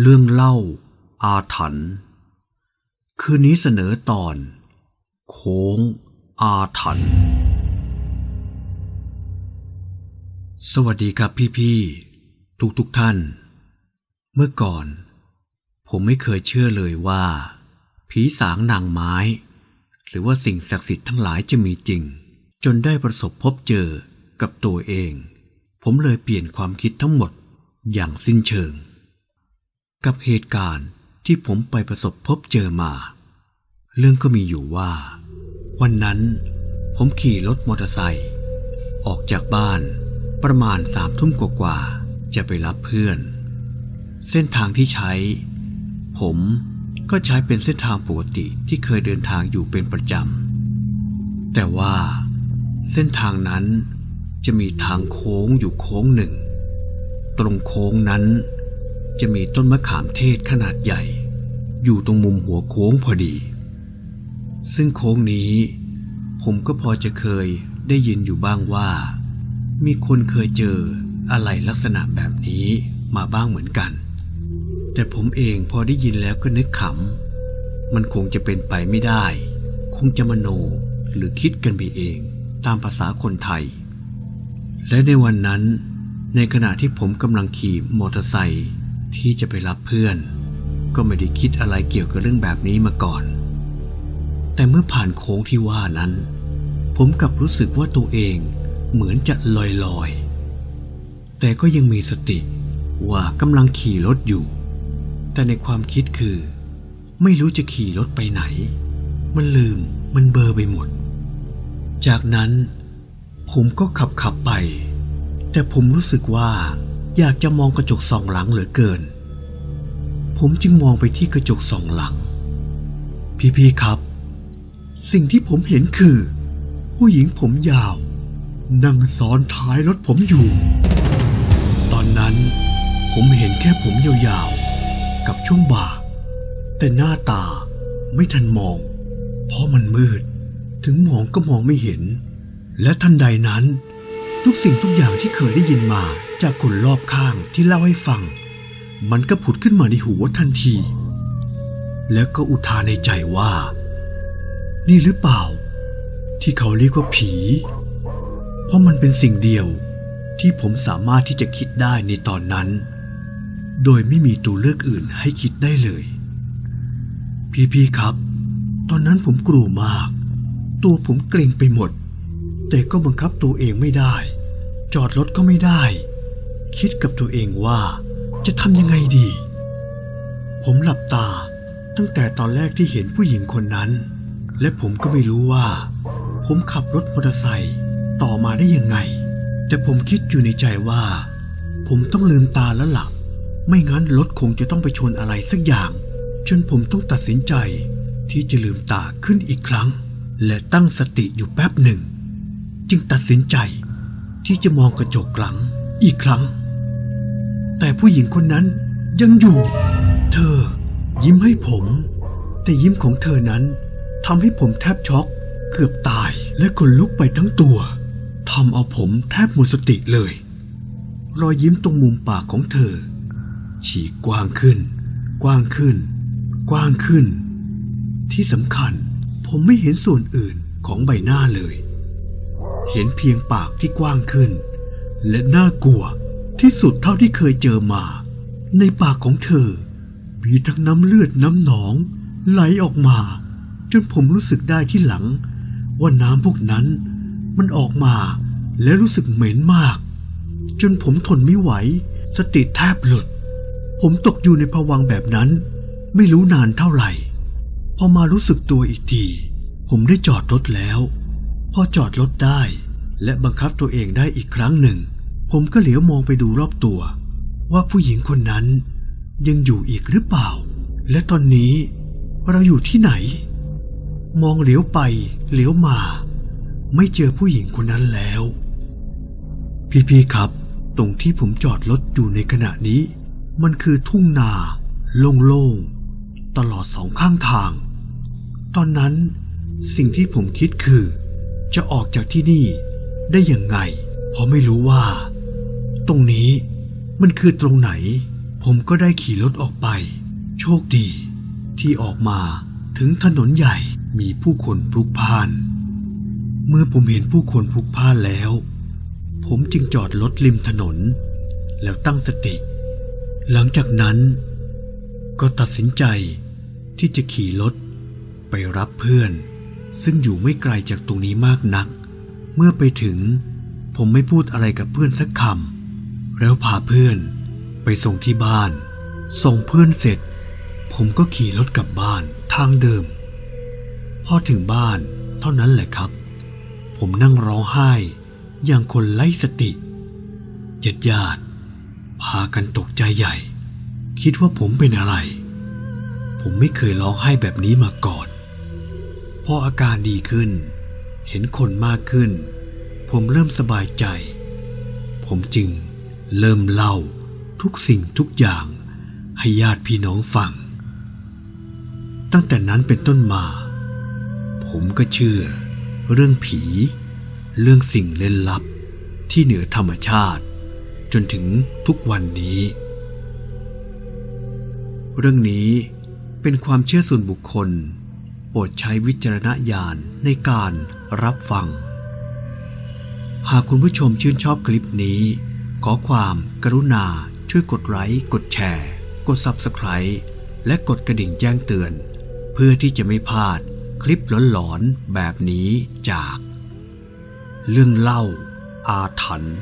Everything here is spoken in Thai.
เรื่องเล่า อาถรรพ์คืนนี้เสนอตอน โค้ง อาถรรพ์สวัสดีครับพี่ๆทุกทุกๆท่าน เมื่อก่อน ผมไม่เคยเชื่อเลยว่า ผีสางนางไม้ หรือว่าสิ่งศักดิ์สิทธิ์ทั้งหลายจะมีจริง จนได้ประสบพบเจอกับตัวเอง ผมเลยเปลี่ยนความคิดทั้งหมดอย่างสิ้นเชิง กับเหตุการณ์ที่ผมไปประสบพบเจอมา เรื่องก็มีอยู่ว่า วันนั้นผมขี่รถมอเตอร์ไซค์ออกจากบ้านประมาณสามทุ่มกว่าๆจะไปรับเพื่อน เส้นทางที่ใช้ ผมก็ใช้เป็นเส้นทางปกติที่เคยเดินทางอยู่เป็นประจำ แต่ว่าเส้นทางนั้นจะมีทางโค้งอยู่โค้งหนึ่ง ตรงโค้งนั้น จะมีต้นมะขามเทศขนาดใหญ่ อยู่ตรงมุมหัวโค้งพอดี ซึ่งโค้งนี้ ผมก็พอจะเคยได้ยินอยู่บ้างว่า มีคนเคยเจออะไรลักษณะแบบนี้มาบ้างเหมือนกัน แต่ผมเองพอได้ยินแล้วก็นึกขำ มันคงจะเป็นไปไม่ได้ คงจะมโนหรือคิดกันไปเองตามภาษาคนไทย และในวันนั้น ในขณะที่ผมกำลังขี่มอเตอร์ไซค์ ที่จะไปรับเพื่อน ก็ไม่ได้คิดอะไรเกี่ยวกับเรื่องแบบนี้มาก่อน แต่เมื่อผ่านโค้งที่ว่านั้น ผมกลับรู้สึกว่าตัวเองเหมือนจะลอยลอยๆแต่ก็ยังมีสติว่ากำลังขี่รถอยู่ แต่ในความคิดคือ ไม่รู้จะขี่รถไปไหน มันลืมมันเบอร์ไปหมด จากนั้น ผมก็ขับขับไป แต่ผมรู้สึกว่า อยากจะมองกระจกส่องหลังเหลือเกิน ผมจึงมองไปที่กระจกส่องหลัง พี่ๆครับ สิ่งที่ผมเห็นคือ ผู้หญิงผมยาว นั่งซ้อนท้ายรถผมอยู่ ตอนนั้นผมเห็นแค่ผมยาวๆ กับช่วงบ่า แต่หน้าตาไม่ทันมอง เพราะมันมืด ถึงมองก็มองไม่เห็น และทันใดนั้น ทุกสิ่งทุกอย่างที่เคยได้ยินมาจากคนรอบข้างที่เล่าให้ฟัง มันก็ผุดขึ้นมาในหัวทันที แล้วก็อุทานในใจว่า นี่หรือเปล่า ที่เขาเรียกว่าผี เพราะมันเป็นสิ่งเดียวที่ผมสามารถที่จะคิดได้ในตอนนั้น โดยไม่มีตัวเลือกอื่นให้คิดได้เลย พี่ๆครับ ตอนนั้นผมกลัวมาก ตัวผมเกรงไปหมด แต่ก็บังคับตัวเองไม่ได้ จอดรถก็ไม่ได้ คิดกับตัวเองว่าจะทำยังไงดี ผมหลับตาตั้งแต่ตอนแรกที่เห็นผู้หญิงคนนั้น และผมก็ไม่รู้ว่า ผมขับรถมอเตอร์ไซค์ต่อมาได้ยังไง แต่ผมคิดอยู่ในใจว่า ผมต้องลืมตาแล้วหลับไม่งั้นรถคงจะต้องไปชนอะไรสักอย่าง จนผมต้องตัดสินใจที่จะลืมตาขึ้นอีกครั้ง และตั้งสติอยู่แป๊บหนึ่ง จึงตัดสินใจ ที่จะมองกระจกหลังอีกครั้ง แต่ผู้หญิงคนนั้นยังอยู่ เธอยิ้มให้ผม แต่ยิ้มของเธอนั้นทำให้ผมแทบช็อก เกือบตายและขนลุกไปทั้งตัวทำเอาผมแทบหมดสติเลย รอยยิ้มตรงมุมปากของเธอ ฉีกกว้างขึ้น กว้างขึ้น กว้างขึ้น ที่สำคัญผมไม่เห็นส่วนอื่นของใบหน้าเลย เห็นเพียงปากที่กว้างขึ้น และน่ากลัวที่สุดเท่าที่เคยเจอมา ในปากของเธอ มีทั้งน้ำเลือดน้ำหนอง ไหลออกมา จนผมรู้สึกได้ที่หลัง ว่าน้ำพวกนั้น มันออกมาและรู้สึกเหม็นมาก จนผมทนไม่ไหว สติแทบหลุด ผมตกอยู่ในภวังแบบนั้น ไม่รู้นานเท่าไหร่ พอมารู้สึกตัวอีกที ผมได้จอดรถแล้ว พอจอดรถได้ และบังคับตัวเองได้อีกครั้งหนึ่ง ผมก็เหลียวมองไปดูรอบตัว ว่าผู้หญิงคนนั้นยังอยู่อีกหรือเปล่า และตอนนี้เราอยู่ที่ไหน มองเหลียวไปเหลียวมา ไม่เจอผู้หญิงคนนั้นแล้ว พี่ๆครับ ตรงที่ผมจอดรถอยู่ในขณะนี้ มันคือทุ่งนาโล่งๆตลอดสองข้างทาง ตอนนั้นสิ่งที่ผมคิดคือ จะออกจากที่นี่ได้ยังไง เพราะไม่รู้ว่า ตรงนี้มันคือตรงไหน ผมก็ได้ขี่รถออกไป โชคดี ที่ออกมาถึงถนนใหญ่มีผู้คนพลุกพล่าน เมื่อผมเห็นผู้คนพลุกพล่านแล้ว ผมจึงจอดรถริมถนน แล้วตั้งสติ หลังจากนั้น ก็ตัดสินใจที่จะขี่รถไปรับเพื่อน ซึ่งอยู่ไม่ไกลจากตรงนี้มากนัก เมื่อไปถึง ผมไม่พูดอะไรกับเพื่อนสักคำแล้วพาเพื่อนไปส่งที่บ้าน ส่งเพื่อนเสร็จ ผมก็ขี่รถกลับบ้านทางเดิม พอถึงบ้านเท่านั้นแหละครับ ผมนั่งร้องไห้ อย่างคนไร้สติญาติญาติพากันตกใจใหญ่ คิดว่าผมเป็นอะไร ผมไม่เคยร้องไห้แบบนี้มาก่อน พออาการดีขึ้น เห็นคนมากขึ้น ผมเริ่มสบายใจ ผมจึงเริ่มเล่าทุกสิ่งทุกอย่างให้ญาติพี่น้องฟัง ตั้งแต่นั้นเป็นต้นมา ผมก็เชื่อ เรื่องผี เรื่องสิ่งเล่นลับที่เหนือธรรมชาติ จนถึงทุกวันนี้ เรื่องนี้เป็นความเชื่อส่วนบุคคล โปรดใช้วิจารณญาณในการรับฟัง หากคุณผู้ชมชื่นชอบคลิปนี้ ขอความกรุณาช่วยกดไลค์กดแชร์ กด Subscribe และกดกระดิ่งแจ้งเตือน เพื่อที่จะไม่พลาดคลิปหลอนๆแบบนี้จาก เรื่องเล่าอาถรรพ์